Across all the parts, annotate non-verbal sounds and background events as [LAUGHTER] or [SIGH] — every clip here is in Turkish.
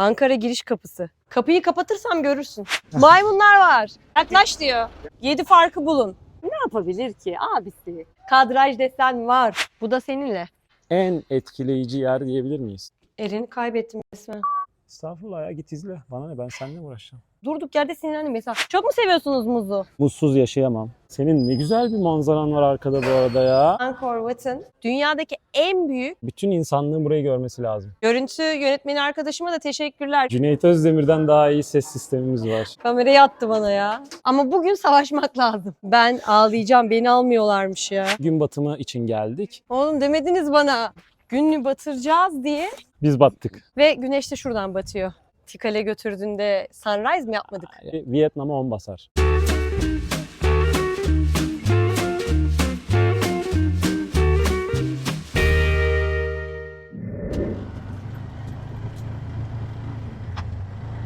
Ankara giriş kapısı. Kapıyı kapatırsam görürsün. [LAUGHS] Maymunlar var. Yaklaş diyor. Yedi farkı bulun. Ne yapabilir ki abisi? Kadraj desen var. Bu da seninle. En etkileyici yer diyebilir miyiz? Eren'i kaybettim resmen. Estağfurullah ya git izle. Bana ne ben seninle mi uğraşacağım? Durduk yerde sinirlendim mesela. Çok mu seviyorsunuz muzu? Mutsuz yaşayamam. Senin ne güzel bir manzaran var arkada bu arada ya. Angkor Wat'ın dünyadaki en büyük Bütün insanlığın burayı görmesi lazım. görüntü yönetmeni arkadaşıma da teşekkürler. Cüneyt Özdemir'den daha iyi ses sistemimiz var. Kamerayı attı bana ya. Ama bugün savaşmak lazım. Ben ağlayacağım. Beni almıyorlarmış ya. Gün batımı için geldik. Oğlum demediniz bana. Gününü batıracağız diye. Biz battık. Ve güneş de şuradan batıyor. Tikale götürdüğünde sunrise mi yapmadık? Vietnam'a 10 basar.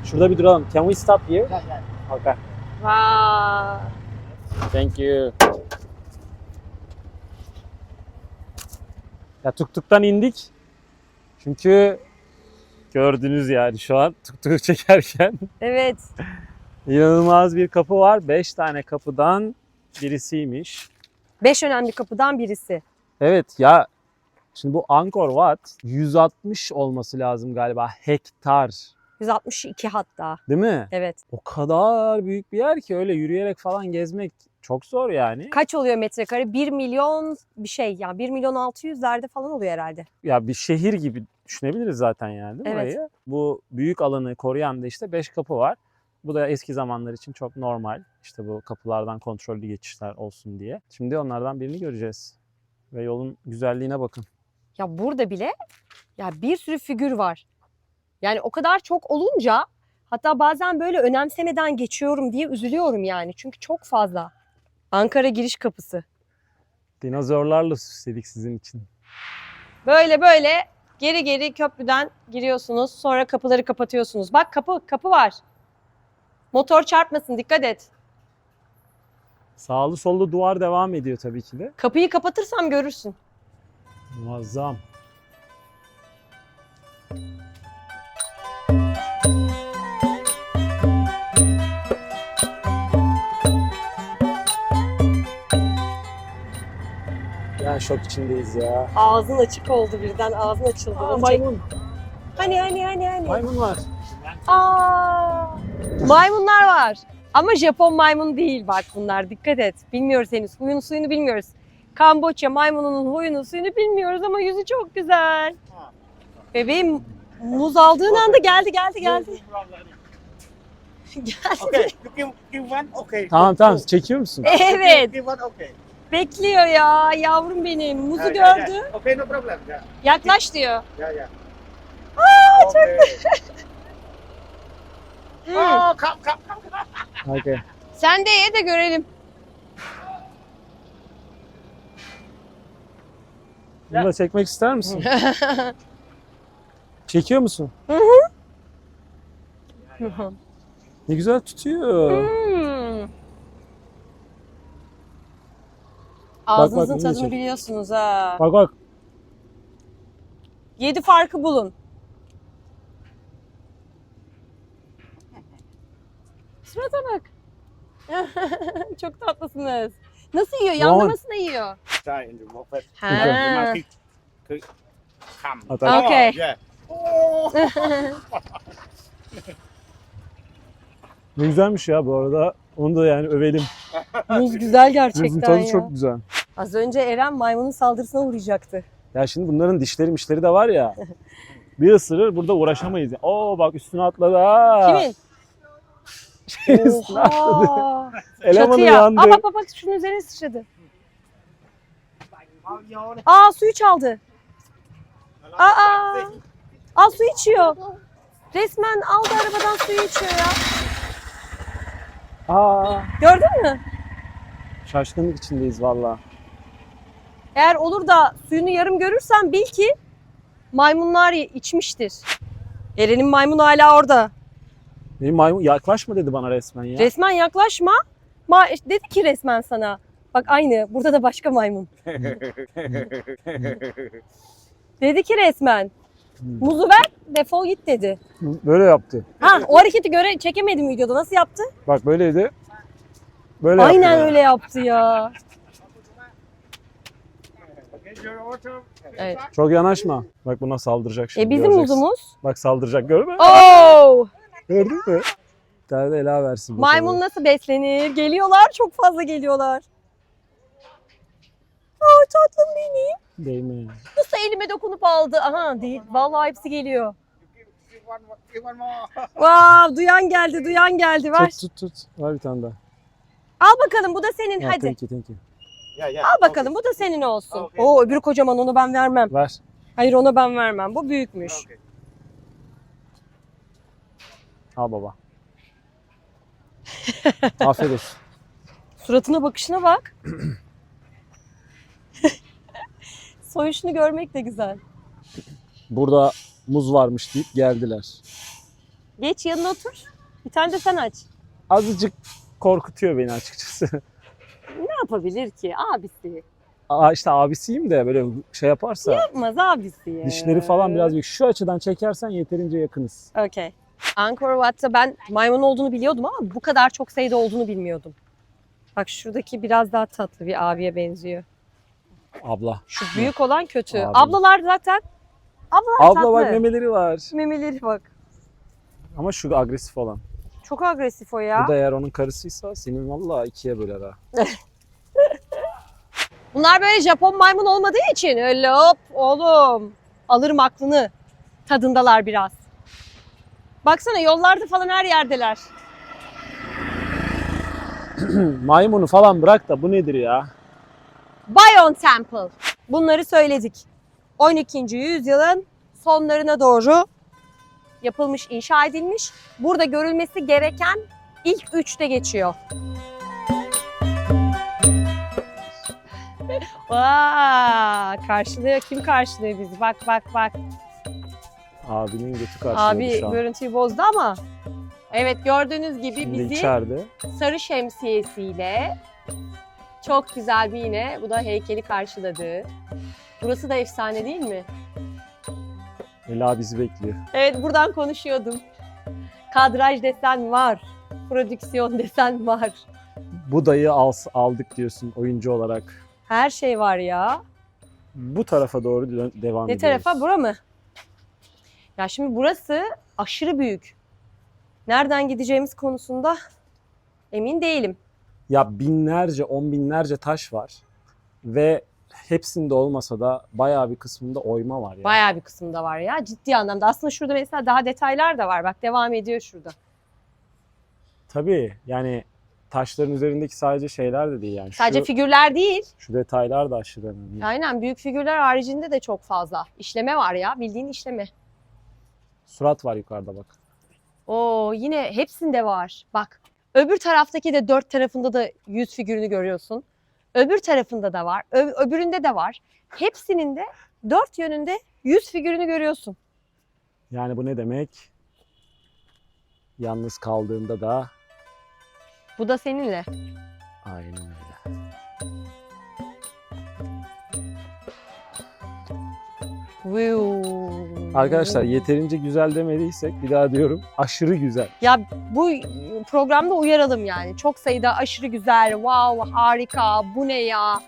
Şurada bir duralım. Can we stop here? Okay. Vay. Thank you. Ya tuktuktan indik. Çünkü gördünüz yani şu an tuktuğu [LAUGHS] çekerken Evet. inanılmaz bir kapı var. 5 tane kapıdan birisiymiş. Beş önemli kapıdan birisi. Evet ya şimdi bu Angkor Wat 160 olması lazım galiba hektar. 162 hatta. Değil mi? Evet. O kadar büyük bir yer ki öyle yürüyerek falan gezmek çok zor yani. Kaç oluyor metrekare? 1 milyon bir şey. Yani 1 milyon 600'lerde falan oluyor herhalde. Ya bir şehir gibi düşünebiliriz zaten yani değil mi Evet. orayı? Bu büyük alanı koruyan da işte 5 kapı var. Bu da eski zamanlar için çok normal. İşte bu kapılardan kontrollü geçişler olsun diye. Şimdi onlardan birini göreceğiz. Ve yolun güzelliğine bakın. Ya burada bile ya bir sürü figür var. Yani o kadar çok olunca hatta bazen böyle önemsemeden geçiyorum diye üzülüyorum yani. Çünkü çok fazla. Ankara giriş kapısı. Dinozorlarla süsledik sizin için. Böyle böyle geri geri köprüden giriyorsunuz. Sonra kapıları kapatıyorsunuz. Bak kapı kapı var. Motor çarpmasın dikkat et. Sağlı sollu duvar devam ediyor tabii ki de. Kapıyı kapatırsam görürsün. Muazzam. Ya şok içindeyiz ya. Ağzın açık oldu birden. Ağzın açıldı. Aa, maymun. Hani hani hani hani. Maymun var. Aa, maymunlar var. Ama Japon maymun değil bak bunlar. Dikkat et. Bilmiyoruz henüz. Huyunu suyunu bilmiyoruz. Kamboçya maymununun huyunu suyunu bilmiyoruz ama yüzü çok güzel. Bebeğim muz aldığın anda geldi geldi geldi. [LAUGHS] geldi. Okay, you give, give one, okay. Tamam tamam çekiyor musun? Evet. Give one, okay. Bekliyor ya yavrum benim. Muzu Yeah, yeah, gördü. yeah. Okay, no problem. Yeah, Yaklaş diyor. yeah, yeah. Aa, okay. [LAUGHS] Hı. Oh, come, come. Okay. Sen de ye de görelim. Bunu da çekmek ister misin? [LAUGHS] Çekiyor musun? Ne güzel tutuyor. Hmm. Ağzınızın bak, tadını çek. biliyorsunuz ha. Bak bak. Yedi farkı bulun. Surata bak. [LAUGHS] Çok tatlısınız. Nasıl yiyor? Yanlamasına yiyor. Ha. Atak. Okay. [LAUGHS] Ne güzelmiş ya bu arada. Onu da yani övelim. Muz güzel Muzun gerçekten tadı ya. çok güzel. Az önce Eren maymunun saldırısına uğrayacaktı. Ya şimdi bunların dişleri mişleri de var ya. [LAUGHS] Bir ısırır burada uğraşamayız. Oo bak üstüne atladı ha. Kimin? [LAUGHS] üstüne atladı. Oha. Elemanı Çatıya. yandı. Aa bak bak bak şunun üzerine sıçradı. Aa suyu çaldı. Aa. Aa su içiyor. Resmen aldı arabadan suyu içiyor ya. Aa, Gördün mü? şaşkınlık içindeyiz valla. Eğer olur da suyunu yarım görürsen bil ki maymunlar içmiştir. Eren'in maymunu hala orada. Benim maymun yaklaşma dedi bana resmen ya. Resmen yaklaşma. Ma dedi ki resmen sana. Bak aynı. Burada da başka maymun. [LAUGHS] Dedi ki resmen. Muzu ver, defol git dedi. Böyle yaptı. Ha, o hareketi göre çekemedim videoda. Nasıl yaptı? Bak böyleydi. Böyle Aynen yaptı. öyle yaptı ya. Evet. Çok yanaşma. Bak buna saldıracak şimdi. E bizim göreceksin. muzumuz. Bak saldıracak görüyor musun? Oo! Gördün mü? Bir tane de Ela versin. bakalım. Maymun nasıl beslenir? Geliyorlar, çok fazla geliyorlar. Aa tatlım benim. Değme. Nasıl elime dokunup aldı? Aha değil. Vallahi hepsi geliyor. Wow, duyan geldi, duyan geldi. Ver. Tut tut tut. Var bir tane daha. Al bakalım bu da senin Ha, hadi. Thank you thank you. Yeah, yeah. Al bakalım bu da senin olsun. Okay. Oo öbürü kocaman onu ben vermem. Ver. Hayır ona ben vermem. Bu büyükmüş. Okay. Al baba. [LAUGHS] Afiyet olsun. Suratına bakışına bak. [LAUGHS] Soyuşunu görmek de güzel. Burada muz varmış deyip geldiler. Geç yanına otur. Bir tane de sen aç. Azıcık korkutuyor beni açıkçası. [LAUGHS] Ne yapabilir ki abisi? Aa, işte abisiyim de böyle şey yaparsa Yapmaz abisi dişleri falan biraz büyük. Şu açıdan çekersen yeterince yakınız. Okey. Angkor Wat'ta ben maymun olduğunu biliyordum ama bu kadar çok sayıda olduğunu bilmiyordum. Bak şuradaki biraz daha tatlı bir abiye benziyor. Abla. Şu büyük olan kötü. Abi. Ablalar zaten. Ablalar Abla tatlı. bak memeleri var. Memeleri bak. Ama şu agresif olan. Çok agresif o ya. Bu da eğer onun karısıysa senin vallahi ikiye böler ha. [LAUGHS] Bunlar böyle Japon maymun olmadığı için öyle hop oğlum alırım aklını tadındalar biraz. Baksana yollarda falan her yerdeler. [CLEARS THROAT] Maymunu falan bırak da bu nedir ya? Bayon Temple. Bunları söyledik. 12. yüzyılın sonlarına doğru yapılmış, inşa edilmiş. Burada görülmesi gereken ilk üçte geçiyor. Vaa, karşılıyor. Kim karşılıyor bizi? Bak bak bak. Abinin götü karşılıyor Abi şu an. görüntüyü bozdu ama. Evet gördüğünüz gibi Şimdi bizi içeride. sarı şemsiyesiyle çok güzel bir yine bu da heykeli karşıladı. Burası da efsane değil mi? Ela bizi bekliyor. Evet buradan konuşuyordum. Kadraj desen var. Prodüksiyon desen var. Bu dayı al, aldık diyorsun oyuncu olarak. Her şey var ya. Bu tarafa doğru devam Ne ediyoruz. tarafa? Bura mı? Ya şimdi burası aşırı büyük. Nereden gideceğimiz konusunda emin değilim. Ya binlerce, on binlerce taş var. Ve hepsinde olmasa da bayağı bir kısmında oyma var ya. Bayağı bir kısımda var ya ciddi anlamda. Aslında şurada mesela daha detaylar da var. Bak devam ediyor şurada. Tabii yani taşların üzerindeki sadece şeyler de değil yani. Sadece şu, figürler değil. şu detaylar da aşırı önemli. Aynen büyük figürler haricinde de çok fazla. İşleme var ya bildiğin işleme. Surat var yukarıda bak. Oo yine hepsinde var. Bak öbür taraftaki de dört tarafında da yüz figürünü görüyorsun. Öbür tarafında da var. Ö- öbüründe de var. Hepsinin de dört yönünde yüz figürünü görüyorsun. Yani bu ne demek? Yalnız kaldığında da Bu da seninle. aynen öyle. Arkadaşlar yeterince güzel demediysek bir daha diyorum aşırı güzel. Ya bu programda uyaralım yani. Çok sayıda aşırı güzel, wow, harika, bu ne ya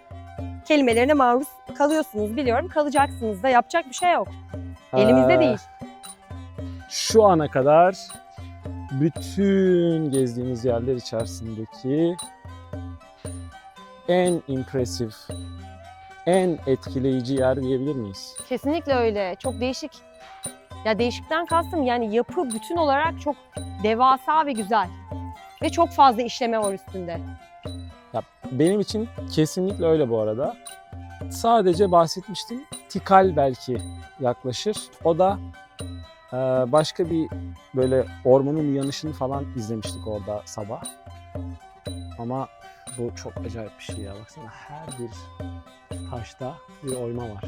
kelimelerine maruz kalıyorsunuz biliyorum. Kalacaksınız da yapacak bir şey yok. Elimizde Ee, değil. Şu ana kadar bütün gezdiğimiz yerler içerisindeki en impresif, en etkileyici yer diyebilir miyiz? Kesinlikle öyle. Çok değişik. Ya değişikten kastım yani yapı bütün olarak çok devasa ve güzel. Ve çok fazla işleme var üstünde. Ya benim için kesinlikle öyle bu arada. Sadece bahsetmiştim. Tikal belki yaklaşır. O da e, başka bir böyle ormanın uyanışını falan izlemiştik orada sabah. Ama bu çok acayip bir şey ya. Baksana her bir taşta bir oyma var.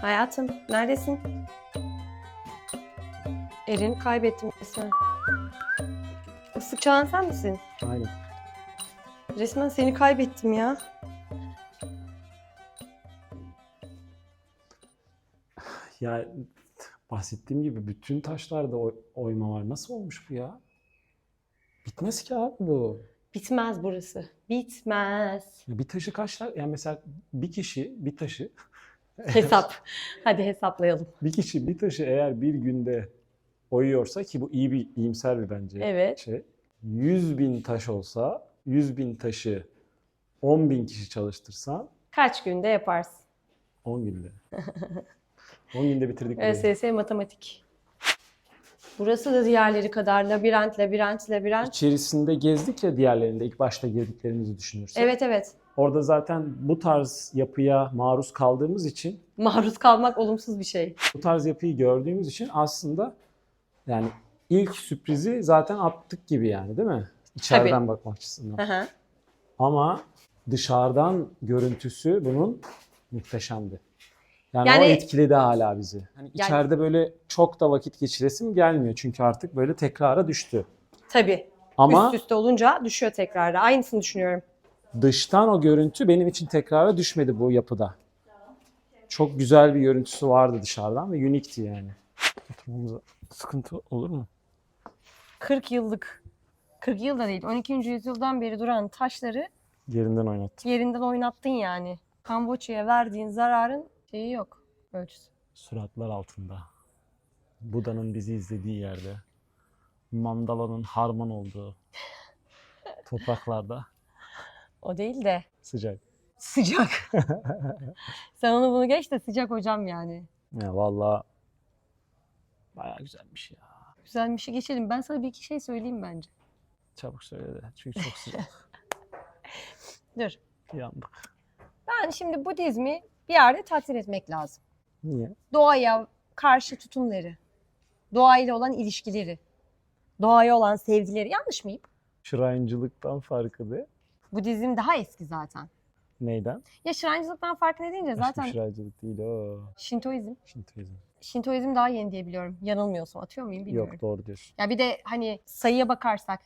Hayatım neredesin? Eren'i kaybettim resmen. Islık çalan sen misin? Aynen. Resmen seni kaybettim ya. Ya bahsettiğim gibi bütün taşlarda oy- oyma var. Nasıl olmuş bu ya? Bitmez ki abi bu. Bitmez burası. Bitmez. Ya Bir taşı kaçlar? Yani mesela bir kişi bir taşı [LAUGHS] Hesap. Hadi hesaplayalım. bir kişi bir taşı eğer bir günde oyuyorsa ki bu iyi bir iyimser bir bence Evet. şey. 100 bin taş olsa 100 bin taşı 10 bin kişi çalıştırsan Kaç günde yaparsın? 10 günde. [LAUGHS] 10 günde bitirdik. burayı. ÖSS matematik. Burası da diğerleri kadar labirent, labirent, labirent. İçerisinde gezdik ya diğerlerinde ilk başta girdiklerimizi düşünürsek. Evet evet. Orada zaten bu tarz yapıya maruz kaldığımız için, Maruz kalmak olumsuz bir şey. bu tarz yapıyı gördüğümüz için aslında yani ilk sürprizi zaten attık gibi yani değil mi? İçeriden bakmak açısından. Hı hı. Ama dışarıdan görüntüsü bunun muhteşemdi. Yani, Yani- o etkiledi hala bizi. Hani içeride böyle çok da vakit geçiresim gelmiyor çünkü artık böyle tekrara düştü. Tabii. Ama Üst üste olunca düşüyor tekrar. Aynısını düşünüyorum. dıştan o görüntü benim için tekrara düşmedi bu yapıda. Çok güzel bir görüntüsü vardı dışarıdan ve unikti yani. Oturmamıza sıkıntı olur mu? 40 yıllık, 40 yıl da değil, 12. yüzyıldan beri duran taşları Yerinden oynattım. yerinden oynattın yani. Kamboçya'ya verdiğin zararın şeyi yok, ölçüsü. Suratlar altında. Buda'nın bizi izlediği yerde. Mandala'nın harman olduğu [LAUGHS] topraklarda O değil de sıcak. sıcak. [LAUGHS] Sen onu bunu geç de sıcak hocam yani. Ya vallahi bayağı güzelmiş ya. Güzel bir şey geçelim. Ben sana bir iki şey söyleyeyim bence. Çabuk söyle de çünkü çok sıcak. [LAUGHS] Dur. Yandık. Ben şimdi Budizmi bir yerde takdir etmek lazım. Niye? Doğaya karşı tutumları, doğayla olan ilişkileri, doğaya olan sevgileri. Yanlış mıyım? Şırayıncılıktan farkı ne? Budizm daha eski zaten. Neyden? Ya şırayıncılıktan farkı ne deyince Zaten... zaten Şırayıncılık değil o. Şintoizm. Şintoizm. Şintoizm daha yeni diye biliyorum. Yanılmıyorsam atıyor muyum bilmiyorum. Yok doğru diyorsun. Ya bir de hani sayıya bakarsak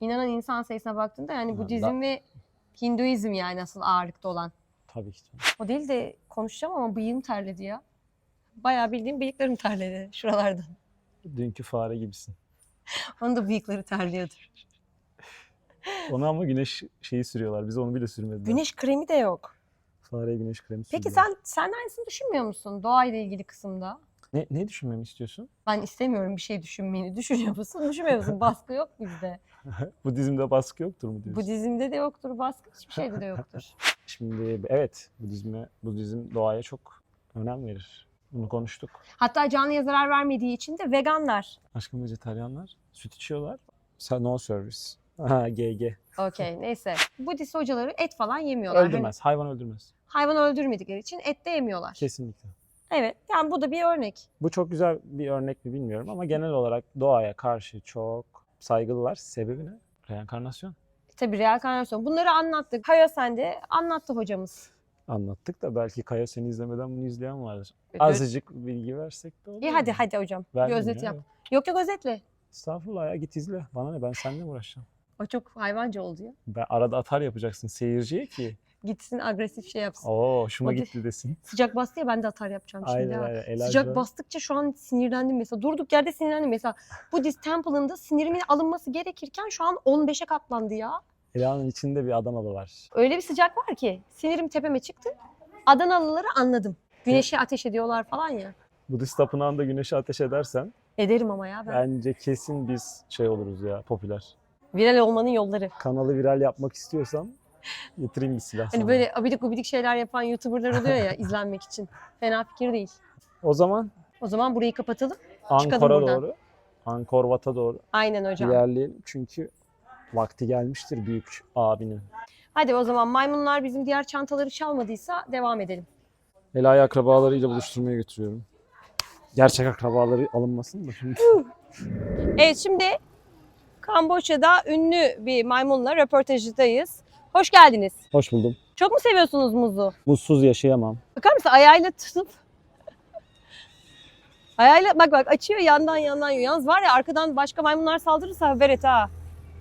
inanan insan sayısına baktığında yani Budizm da- ve Hinduizm yani asıl ağırlıkta olan. Tabii ki. O değil de konuşacağım ama bıyığım terledi ya. Bayağı bildiğim bıyıklarım terledi şuralardan. Dünkü fare gibisin. [LAUGHS] Onun da bıyıkları terliyordur. Ona ama güneş şeyi sürüyorlar. Biz onu bile sürmediler. Güneş kremi de yok. Fareye güneş kremi Peki sürdüler. sen sen aynısını düşünmüyor musun doğayla ilgili kısımda? Ne, ne düşünmemi istiyorsun? Ben istemiyorum bir şey düşünmeni. [LAUGHS] Düşünüyor musun? Düşünmüyor musun? Baskı yok bizde. [LAUGHS] Budizmde baskı yoktur mu diyorsun? Budizm'de de yoktur baskı. Hiçbir şeyde de yoktur. Şimdi evet Budizme, Budizm doğaya çok önem verir. Bunu konuştuk. Hatta canlıya zarar vermediği için de veganlar. Aşkım vejetaryenler süt içiyorlar. Sen no service. Ha GG. Okey [LAUGHS] neyse. Budist hocaları et falan yemiyorlar. Hani Öldürmez. Hayvan öldürmez. hayvan öldürmedikleri için et de yemiyorlar. Kesinlikle. Evet yani bu da bir örnek. Bu çok güzel bir örnek mi bilmiyorum ama genel olarak doğaya karşı çok saygılılar. Sebebi ne? Reenkarnasyon. Tabii reenkarnasyon. Bunları anlattık. Hayosen de anlattı hocamız. Anlattık da belki Kaya seni izlemeden bunu izleyen vardır. Azıcık bilgi versek de olur. İyi hadi hadi hocam. Vermeyeyim özet ya. yap. Yok yok özetle. Estağfurullah ya git izle. Bana ne ben seninle mi uğraşacağım? O çok hayvanca oldu ya. Ben arada atar yapacaksın seyirciye ki. Gitsin agresif şey yapsın. Oo şuma O de- gitti desin. Sıcak bastı ya ben de atar yapacağım şimdi. Aynen ha. aynen. Elaj Sıcak var. bastıkça şu an sinirlendim mesela. Durduk yerde sinirlendim mesela. Budist Temple'ında sinirimin alınması gerekirken şu an 15'e katlandı ya. Ela'nın içinde bir Adanalı var. Öyle bir sıcak var ki sinirim tepeme çıktı. Adanalıları anladım. Güneşe ateş ediyorlar falan ya. Budist tapınağında güneşe ateş edersen Ederim ama ya ben. bence kesin biz şey oluruz ya popüler. Viral olmanın yolları. Kanalı viral yapmak istiyorsan [LAUGHS] getireyim bir silah Hani sana. böyle abidik gubidik şeyler yapan YouTuber'lar oluyor ya izlenmek için. Fena fikir değil. O zaman O zaman burayı kapatalım. Ankor'a buradan. doğru, Angkor Wat'a doğru Aynen hocam. ilerleyelim. Çünkü vakti gelmiştir büyük abinin. Hadi o zaman maymunlar bizim diğer çantaları çalmadıysa devam edelim. Ela'yı akrabalarıyla buluşturmaya götürüyorum. Gerçek akrabaları alınmasın da şimdi. Evet şimdi Kamboçya'da ünlü bir maymunla röportajındayız. Hoş geldiniz. Hoş buldum. Çok mu seviyorsunuz muzu? Mutsuz yaşayamam. Bakar mısın ayağıyla tutup [LAUGHS] Ayağıyla bak bak açıyor yandan yandan yiyor. Yalnız var ya arkadan başka maymunlar saldırırsa haber et ha.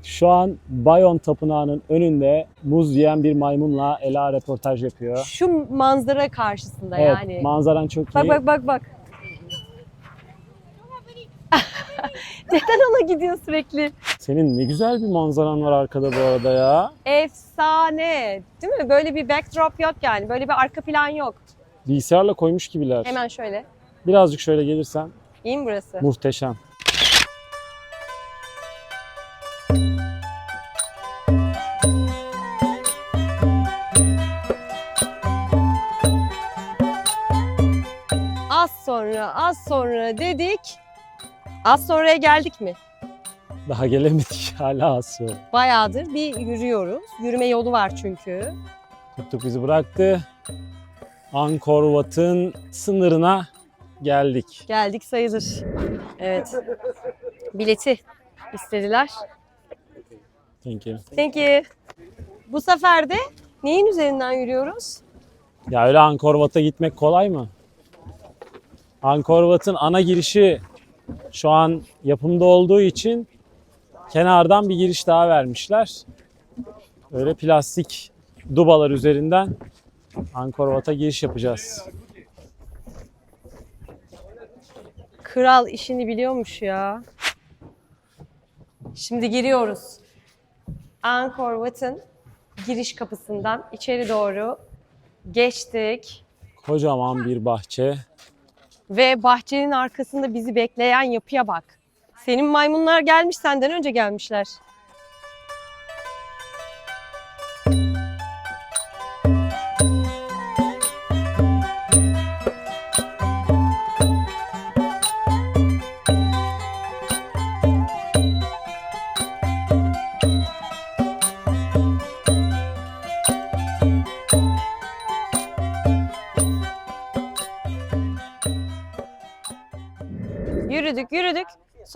Şu an Bayon Tapınağı'nın önünde muz yiyen bir maymunla Ela röportaj yapıyor. Şu manzara karşısında Evet, yani. manzaran çok Bak iyi. bak bak bak. [LAUGHS] [LAUGHS] [LAUGHS] Neden ona gidiyor sürekli? Senin ne güzel bir manzaran var arkada bu arada ya. Efsane. Değil mi? Böyle bir backdrop yok yani. Böyle bir arka plan yok. Bilgisayarla koymuş gibiler. Hemen şöyle. Birazcık şöyle gelirsen İyi mi burası? muhteşem. Az sonra, az sonra dedik. Az sonraya geldik mi? Daha gelemedik [LAUGHS] hala az sonra. Bayağıdır bir yürüyoruz. Yürüme yolu var çünkü. Tuttuk bizi bıraktı. Angkor Wat'ın sınırına geldik. Geldik sayılır. Evet. Bileti istediler. Thank you. Thank you. Bu sefer de neyin üzerinden yürüyoruz? Ya öyle Angkor Wat'a gitmek kolay mı? Angkor Wat'ın ana girişi şu an yapımda olduğu için kenardan bir giriş daha vermişler. Öyle plastik dubalar üzerinden Angkor Wat'a giriş yapacağız. Kral işini biliyormuş ya. Şimdi giriyoruz. Angkor Wat'ın giriş kapısından içeri doğru geçtik. Kocaman bir bahçe. Ve bahçenin arkasında bizi bekleyen yapıya bak. Senin maymunlar gelmiş senden önce gelmişler.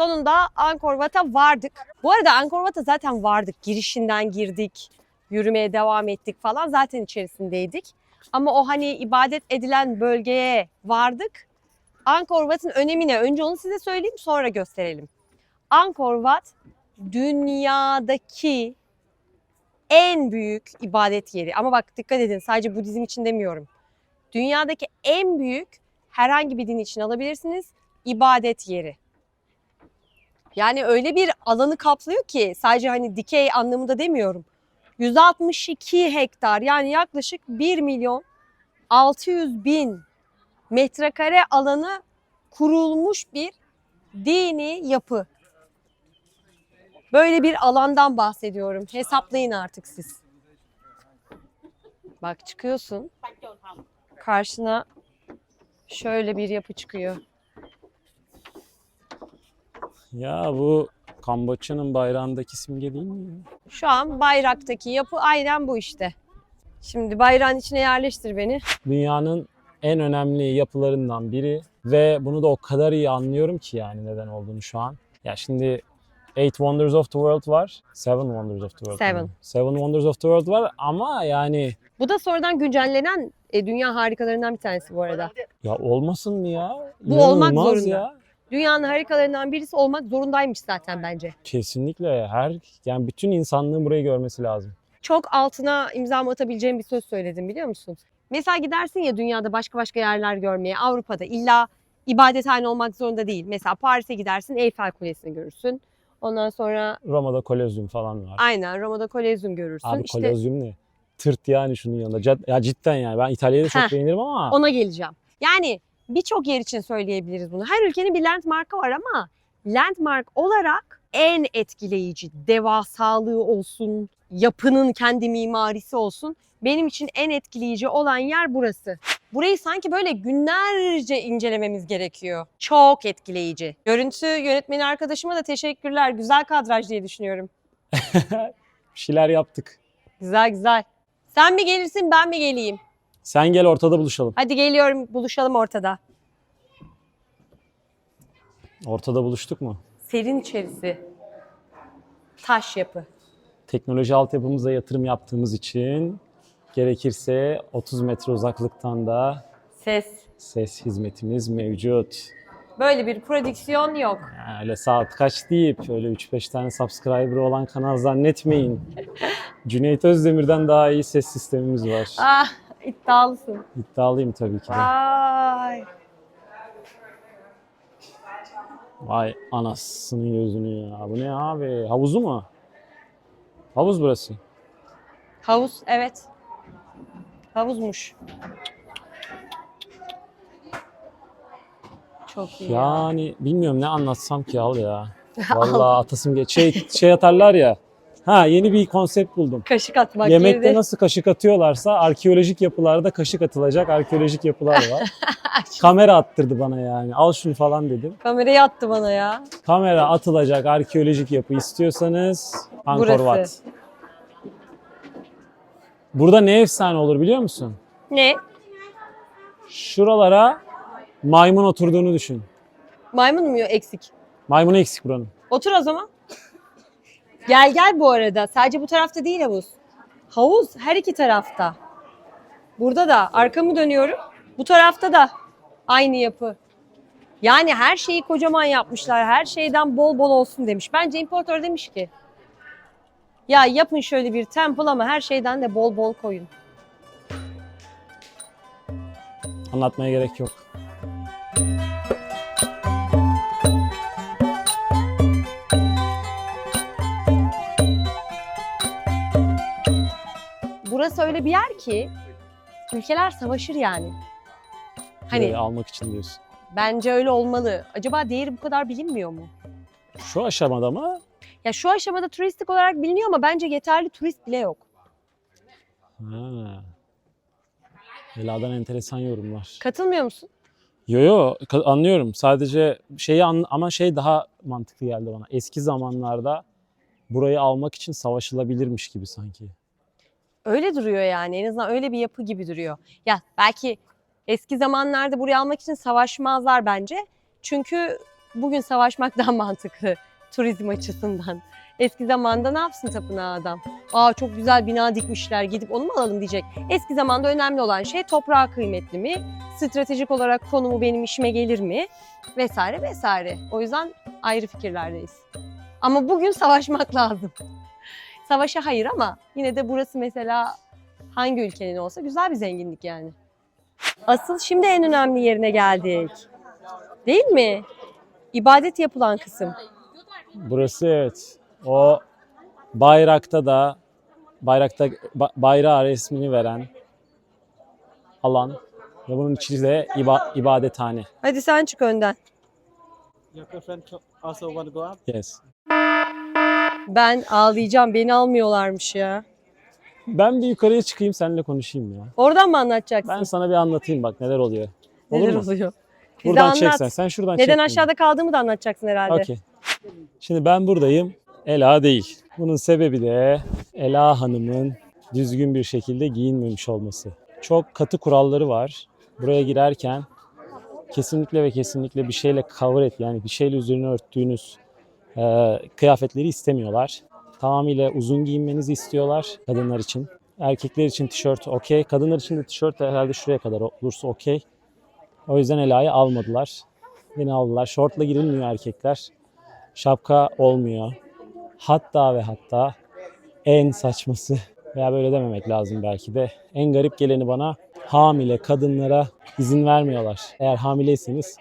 Sonunda Angkor Wat'a vardık. Bu arada Angkor Wat'a zaten vardık. Girişinden girdik. Yürümeye devam ettik falan. Zaten içerisindeydik. Ama o hani ibadet edilen bölgeye vardık. Angkor Wat'ın önemi ne? Önce onu size söyleyeyim sonra gösterelim. Angkor Wat dünyadaki en büyük ibadet yeri. Ama bak dikkat edin sadece Budizm için demiyorum. Dünyadaki en büyük herhangi bir din için alabilirsiniz ibadet yeri. Yani öyle bir alanı kaplıyor ki sadece hani dikey anlamında demiyorum. 162 hektar yani yaklaşık 1 milyon 600 bin metrekare alanı kurulmuş bir dini yapı. Böyle bir alandan bahsediyorum. Hesaplayın artık siz. Bak çıkıyorsun. Karşına şöyle bir yapı çıkıyor. Ya bu Kamboçya'nın bayrağındaki simge değil mi? ya? Şu an bayraktaki yapı aynen bu işte. Şimdi bayrağın içine yerleştir beni. Dünyanın en önemli yapılarından biri ve bunu da o kadar iyi anlıyorum ki yani neden olduğunu şu an. Ya şimdi Eight Wonders of the World var. Seven Wonders of the World. Seven. Seven Wonders of the World var ama yani Bu da sonradan güncellenen e, dünya harikalarından bir tanesi bu arada. ya olmasın mı ya? Bu olmak İnanılmaz zorunda. Ya. Dünyanın harikalarından birisi olmak zorundaymış zaten bence. Kesinlikle her yani bütün insanlığın burayı görmesi lazım. Çok altına imza atabileceğim bir söz söyledim biliyor musun? Mesela gidersin ya dünyada başka başka yerler görmeye Avrupa'da illa ibadethane olmak zorunda değil. Mesela Paris'e gidersin Eyfel Kulesi'ni görürsün. Ondan sonra Roma'da Kolezyum falan var. aynen Roma'da Kolezyum görürsün. Abi işte Kolezyum ne? Tırt yani şunun yanında. Cid- ya cidden yani ben İtalya'yı da çok Heh. beğenirim ama ona geleceğim. Yani birçok yer için söyleyebiliriz bunu. Her ülkenin bir landmark'ı var ama landmark olarak en etkileyici, devasalığı olsun, yapının kendi mimarisi olsun. Benim için en etkileyici olan yer burası. Burayı sanki böyle günlerce incelememiz gerekiyor. Çok etkileyici. Görüntü yönetmeni arkadaşıma da teşekkürler. Güzel kadraj diye düşünüyorum. [LAUGHS] bir şeyler yaptık. Güzel güzel. Sen mi gelirsin ben mi geleyim? Sen gel ortada buluşalım. Hadi geliyorum buluşalım ortada. Ortada buluştuk mu? Serin içerisi. Taş yapı. Teknoloji altyapımıza yatırım yaptığımız için gerekirse 30 metre uzaklıktan da Ses. ses hizmetimiz mevcut. Böyle bir prodüksiyon yok. Yani öyle saat kaç deyip öyle 3-5 tane subscriber olan kanal zannetmeyin. [LAUGHS] Cüneyt Özdemir'den daha iyi ses sistemimiz var. Ah iddialısın. İddialıyım tabii ki de. Vay. Vay anasının gözünü ya. Bu ne abi? Havuzu mu? Havuz burası. Havuz evet. Havuzmuş. Çok iyi. ya. Yani bilmiyorum ne anlatsam ki al ya. [LAUGHS] Vallahi atasım geç. Şey, şey atarlar ya. Ha yeni bir konsept buldum. Kaşık atmak Yemekte yerine- nasıl kaşık atıyorlarsa arkeolojik yapılarda kaşık atılacak arkeolojik yapılar var. [LAUGHS] Kamera attırdı bana yani. Al şunu falan dedim. Kamerayı attı bana ya. Kamera atılacak arkeolojik yapı istiyorsanız Angkor Burası. Wat. Burada ne efsane olur biliyor musun? Ne? Şuralara maymun oturduğunu düşün. Maymun mu eksik? Maymunu eksik buranın. Otur o zaman. Gel gel bu arada. Sadece bu tarafta değil havuz. Havuz her iki tarafta. Burada da arkamı dönüyorum. Bu tarafta da aynı yapı. Yani her şeyi kocaman yapmışlar. Her şeyden bol bol olsun demiş. Bence importör demiş ki ya yapın şöyle bir temple ama her şeyden de bol bol koyun. Anlatmaya gerek yok. Burası öyle bir yer ki ülkeler savaşır yani. Hani Burayı almak için diyorsun. bence öyle olmalı. Acaba değeri bu kadar bilinmiyor mu? Şu aşamada mı? Ya şu aşamada turistik olarak biliniyor ama bence yeterli turist bile yok. Ha. Ela'dan enteresan yorumlar. Katılmıyor musun? Yo yo ka- anlıyorum. Sadece şeyi an ama şey daha mantıklı geldi bana. Eski zamanlarda burayı almak için savaşılabilirmiş gibi sanki. Öyle duruyor yani. En azından öyle bir yapı gibi duruyor. Ya belki eski zamanlarda burayı almak için savaşmazlar bence. Çünkü bugün savaşmak [LAUGHS] daha mantıklı turizm açısından. Eski zamanda ne yapsın tapınağı adam? Aa çok güzel bina dikmişler gidip onu mu alalım diyecek. Eski zamanda önemli olan şey toprağı kıymetli mi? Stratejik olarak konumu benim işime gelir mi? Vesaire vesaire. O yüzden ayrı fikirlerdeyiz. Ama bugün savaşmak [LAUGHS] lazım. Savaşa hayır ama yine de burası mesela hangi ülkenin olsa güzel bir zenginlik yani. Asıl şimdi en önemli yerine geldik. Değil mi? İbadet yapılan kısım. Burası evet. O bayrakta da bayrakta ba- bayrağı resmini veren alan ve bunun içi de iba- ibadethane. Hadi sen çık önden. Yes. Ben ağlayacağım. Beni almıyorlarmış ya. Ben bir yukarıya çıkayım seninle konuşayım ya. Oradan mı anlatacaksın? Ben sana bir anlatayım bak neler oluyor. Olur Neler mu? oluyor? Bize Buradan anlat. çeksen. Sen şuradan çek. Neden beni. aşağıda kaldığımı da anlatacaksın herhalde. Okey. Şimdi ben buradayım. Ela değil. Bunun sebebi de Ela Hanım'ın düzgün bir şekilde giyinmemiş olması. Çok katı kuralları var. Buraya girerken kesinlikle ve kesinlikle bir şeyle cover et yani bir şeyle üzerine örttüğünüz e, kıyafetleri istemiyorlar. Tamamıyla uzun giyinmenizi istiyorlar kadınlar için. Erkekler için tişört okey. Kadınlar için de tişört herhalde şuraya kadar olursa okey. O yüzden Ela'yı almadılar. Beni aldılar. Şortla girilmiyor erkekler. Şapka olmuyor. Hatta ve hatta en saçması veya böyle dememek lazım belki de. En garip geleni bana hamile kadınlara izin vermiyorlar. Eğer hamileyseniz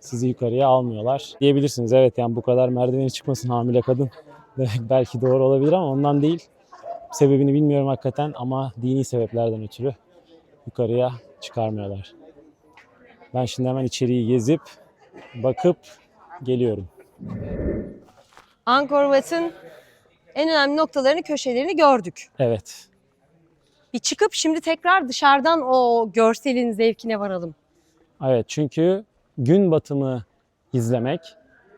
sizi yukarıya almıyorlar. Diyebilirsiniz evet yani bu kadar merdiveni çıkmasın hamile kadın. [LAUGHS] Belki doğru olabilir ama ondan değil. Sebebini bilmiyorum hakikaten ama dini sebeplerden ötürü yukarıya çıkarmıyorlar. Ben şimdi hemen içeriği gezip bakıp geliyorum. Angkor Wat'ın en önemli noktalarını, köşelerini gördük. Evet. Bir çıkıp şimdi tekrar dışarıdan o görselin zevkine varalım. Evet çünkü gün batımı izlemek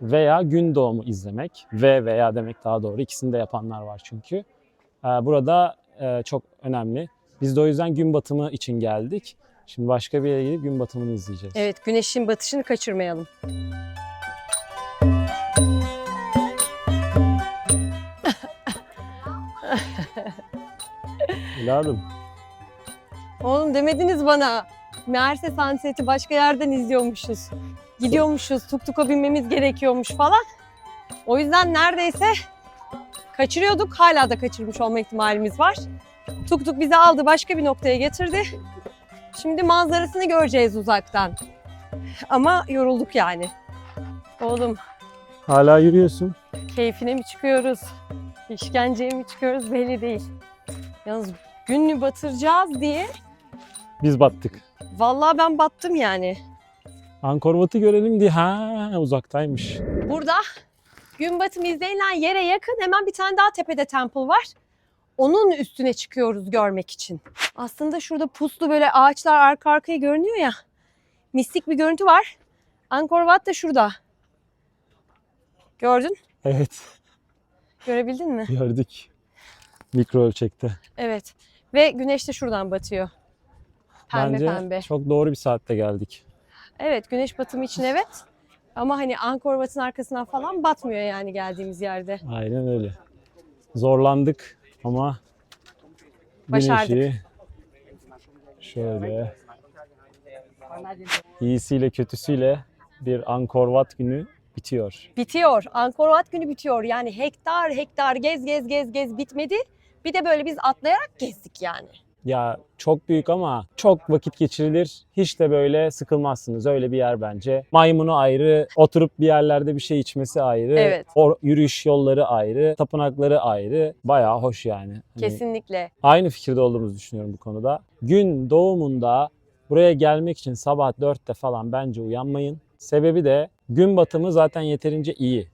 veya gün doğumu izlemek ve veya demek daha doğru ikisini de yapanlar var çünkü. Ee, Burada e, çok önemli. Biz de o yüzden gün batımı için geldik. Şimdi başka bir yere gidip gün batımını izleyeceğiz. Evet, güneşin batışını kaçırmayalım. Evladım Oğlum demediniz bana. Meğerse Sunset'i başka yerden izliyormuşuz. gidiyormuşuz, tuk tuka binmemiz gerekiyormuş falan. O yüzden neredeyse kaçırıyorduk. Hala da kaçırmış olma ihtimalimiz var. Tuk tuk bizi aldı, başka bir noktaya getirdi. Şimdi manzarasını göreceğiz uzaktan. Ama yorulduk yani. Oğlum Hala yürüyorsun. keyfine mi çıkıyoruz? İşkenceye mi çıkıyoruz belli değil. Yalnız gününü batıracağız diye Biz battık. vallahi ben battım yani. Angkor Wat'ı görelim diye. Ha uzaktaymış. Burada gün batımı izlenilen yere yakın hemen bir tane daha tepede temple var. Onun üstüne çıkıyoruz görmek için. Aslında şurada puslu böyle ağaçlar arka arkaya görünüyor ya. Mistik bir görüntü var. Angkor Wat da şurada. Gördün? Evet Görebildin mi? gördük. Mikro ölçekte. Evet. Ve güneş de şuradan batıyor. Pembe Bence pembe. çok doğru bir saatte geldik. Evet güneş batımı için evet. Ama hani Angkor Wat'ın arkasından falan batmıyor yani geldiğimiz yerde. Aynen öyle. Zorlandık ama Başardık. güneşi şöyle iyisiyle kötüsüyle bir Angkor Wat günü bitiyor. Bitiyor. Angkor Wat günü bitiyor. Yani hektar hektar gez gez gez gez bitmedi. Bir de böyle biz atlayarak gezdik yani. Ya çok büyük ama çok vakit geçirilir. Hiç de böyle sıkılmazsınız. Öyle bir yer bence. Maymunu ayrı, oturup bir yerlerde bir şey içmesi ayrı. Evet. O yürüyüş yolları ayrı, tapınakları ayrı. Bayağı hoş yani. Hani Kesinlikle. Aynı fikirde olduğumuzu düşünüyorum bu konuda. Gün doğumunda buraya gelmek için sabah 4'te falan bence uyanmayın. Sebebi de gün batımı zaten yeterince iyi.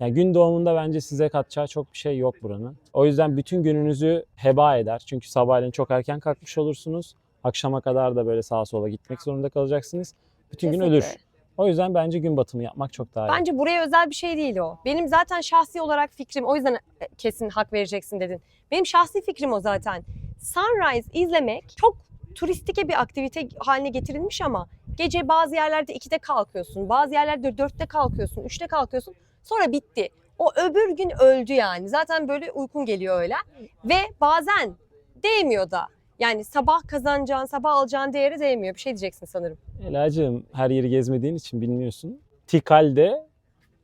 Yani gün doğumunda bence size katacağı çok bir şey yok buranın. O yüzden bütün gününüzü heba eder. Çünkü sabahleyin çok erken kalkmış olursunuz. Akşama kadar da böyle sağa sola gitmek zorunda kalacaksınız. Bütün gün ölür. Kesinlikle. O yüzden bence gün batımı yapmak çok daha iyi. Bence buraya özel bir şey değil o. Benim zaten şahsi olarak fikrim o yüzden e, kesin hak vereceksin dedin. Benim şahsi fikrim o zaten. Sunrise izlemek çok turistike bir aktivite haline getirilmiş ama gece bazı yerlerde 2'de kalkıyorsun, bazı yerlerde 4'te kalkıyorsun, 3'te kalkıyorsun. Sonra bitti. O öbür gün öldü yani. Zaten böyle uykun geliyor öyle. Ve bazen değmiyor da. Yani sabah kazanacağın, sabah alacağın değeri değmiyor. Bir şey diyeceksin sanırım. Elacığım her yeri gezmediğin için bilmiyorsun. Tikal'de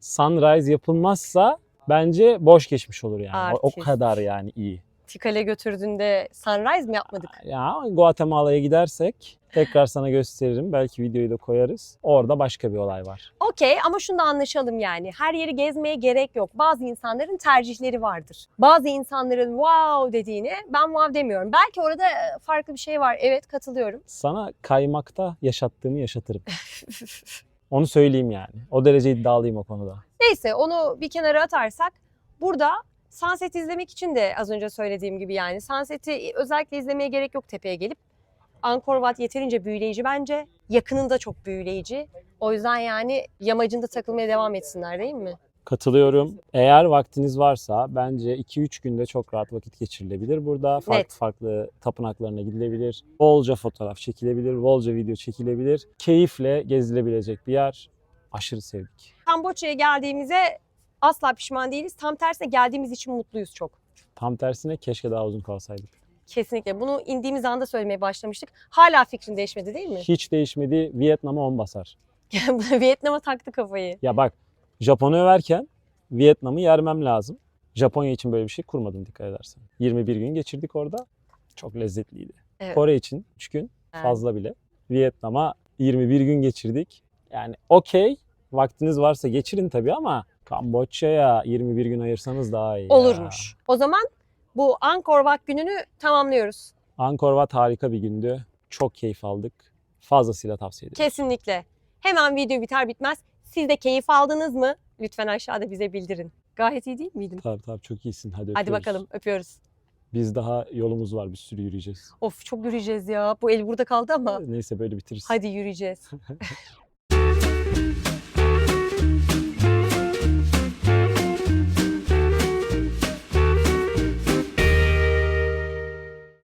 sunrise yapılmazsa bence boş geçmiş olur yani. O, o Artist. kadar yani iyi. Tikale götürdüğünde sunrise mi yapmadık? Ya Guatemala'ya gidersek tekrar sana gösteririm. Belki videoyu da koyarız. Orada başka bir olay var. Okey ama şunu da anlaşalım yani. Her yeri gezmeye gerek yok. Bazı insanların tercihleri vardır. Bazı insanların wow dediğini ben wow demiyorum. Belki orada farklı bir şey var. Evet katılıyorum. Sana kaymakta yaşattığımı yaşatırım. Onu söyleyeyim yani. O derece iddialıyım o konuda. Neyse onu bir kenara atarsak burada sunset izlemek için de az önce söylediğim gibi yani sunset'i özellikle izlemeye gerek yok tepeye gelip. Angkor Wat yeterince büyüleyici bence. Yakınında çok büyüleyici. O yüzden yani yamacında takılmaya devam etsinler değil mi? Katılıyorum. Eğer vaktiniz varsa bence 2-3 günde çok rahat vakit geçirilebilir burada. Farklı Net. farklı tapınaklarına gidilebilir. Bolca fotoğraf çekilebilir, bolca video çekilebilir. Keyifle gezilebilecek bir yer. Aşırı sevdik. Kamboçya'ya geldiğimize asla pişman değiliz. Tam tersine geldiğimiz için mutluyuz çok. Tam tersine keşke daha uzun kalsaydık. Kesinlikle. Bunu indiğimiz anda söylemeye başlamıştık. Hala fikrin değişmedi değil mi? Hiç değişmedi. Vietnam'a 10 basar. [LAUGHS] Vietnam'a taktı kafayı. Ya bak Japon'u överken Vietnam'ı yermem lazım. Japonya için böyle bir şey kurmadım dikkat edersen. 21 gün geçirdik orada. Çok lezzetliydi. Evet. Kore için 3 gün Yani. fazla bile. Vietnam'a 21 gün geçirdik. Yani okey vaktiniz varsa geçirin tabii ama Kamboçya'ya 21 gün ayırsanız daha iyi. ya. Olurmuş. O zaman bu Angkor Wat gününü tamamlıyoruz. Angkor Wat harika bir gündü. Çok keyif aldık. Fazlasıyla tavsiye ederim. Kesinlikle. Hemen video biter bitmez. Siz de keyif aldınız mı? Lütfen aşağıda bize bildirin. Gayet iyi değil miydim? Tabii tabii çok iyisin. Hadi Hadi öpüyoruz. bakalım öpüyoruz. Biz daha yolumuz var bir sürü yürüyeceğiz. Of çok yürüyeceğiz ya. Bu el burada kaldı ama. Neyse böyle bitiririz. Hadi yürüyeceğiz. [LAUGHS]